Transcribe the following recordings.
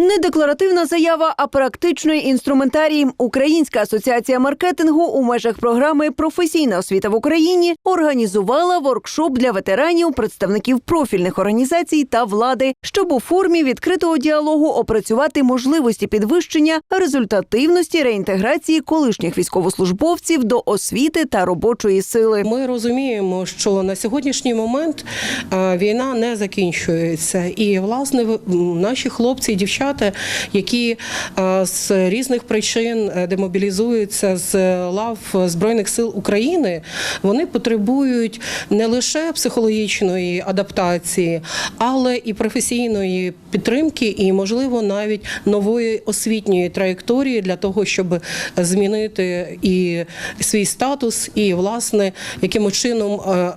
Не декларативна заява, а практичний інструментарій. Українська асоціація маркетингу у межах програми Професійна освіта в Україні організувала воркшоп для ветеранів, представників профільних організацій та влади, щоб у формі відкритого діалогу опрацювати можливості підвищення результативності реінтеграції колишніх військовослужбовців до освіти та робочої сили. Ми розуміємо, що на сьогоднішній момент війна не закінчується, і власне наші хлопці і дівчата, які е, з різних причин е, демобілізуються з лав збройних сил України, вони потребують не лише психологічної адаптації, але і професійної підтримки, і можливо навіть нової освітньої траєкторії для того, щоб змінити і свій статус, і власне якимось чином е,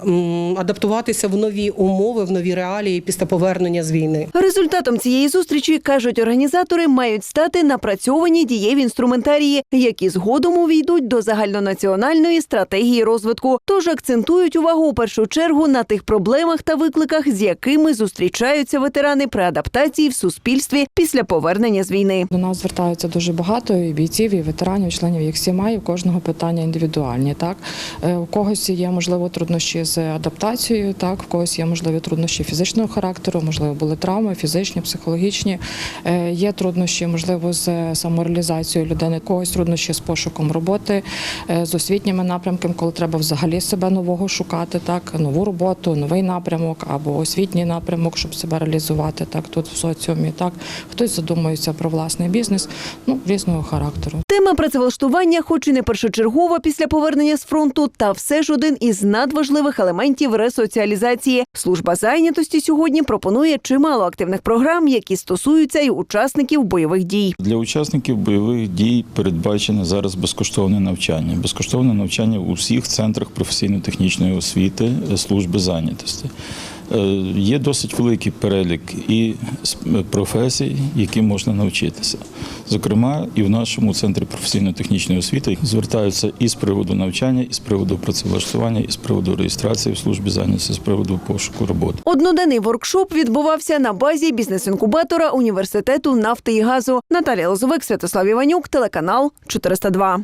адаптуватися в нові умови, в нові реалії після повернення з війни. Результатом цієї зустрічі кажуть організатори, мають стати напрацьовані дієві інструментарії, які згодом увійдуть до загальнонаціональної стратегії розвитку. Тож акцентують увагу у першу чергу на тих проблемах та викликах, з якими зустрічаються ветерани при адаптації в суспільстві після повернення з війни. До нас звертаються дуже багато і бійців, і ветеранів, і членів їх сімей. У кожного питання індивідуальні. Так Е, у когось є можливо труднощі з адаптацією, так в когось є можливі труднощі фізичного характеру, можливо, були травми, фізичні, психологічні. Е, Є труднощі, можливо, з самореалізацією людини, когось труднощі з пошуком роботи, е, з освітніми напрямками, коли треба взагалі себе нового шукати, так нову роботу, новий напрямок або освітній напрямок, щоб себе реалізувати так тут в соціумі. Так хтось задумується про власний бізнес, ну різного характеру. Тема працевлаштування, хоч і не першочергова після повернення з фронту, та все ж один із надважливих елементів ресоціалізації. Служба зайнятості сьогодні пропонує чимало активних програм, які стосуються і учасників бойових дій. Для учасників бойових дій передбачено зараз безкоштовне навчання. Безкоштовне навчання у всіх центрах професійно-технічної освіти служби зайнятості. Е, Є досить великий перелік і професій, які можна навчитися. Зокрема, і в нашому центрі професійно-технічної освіти звертаються і з приводу навчання, і з приводу працевлаштування, і з приводу реєстрації в службі зайнятості, з приводу пошуку роботи. Одноденний воркшоп відбувався на базі бізнес-інкубатора університету нафти і газу. Наталія Лозовик, Святослав Іванюк, телеканал 402.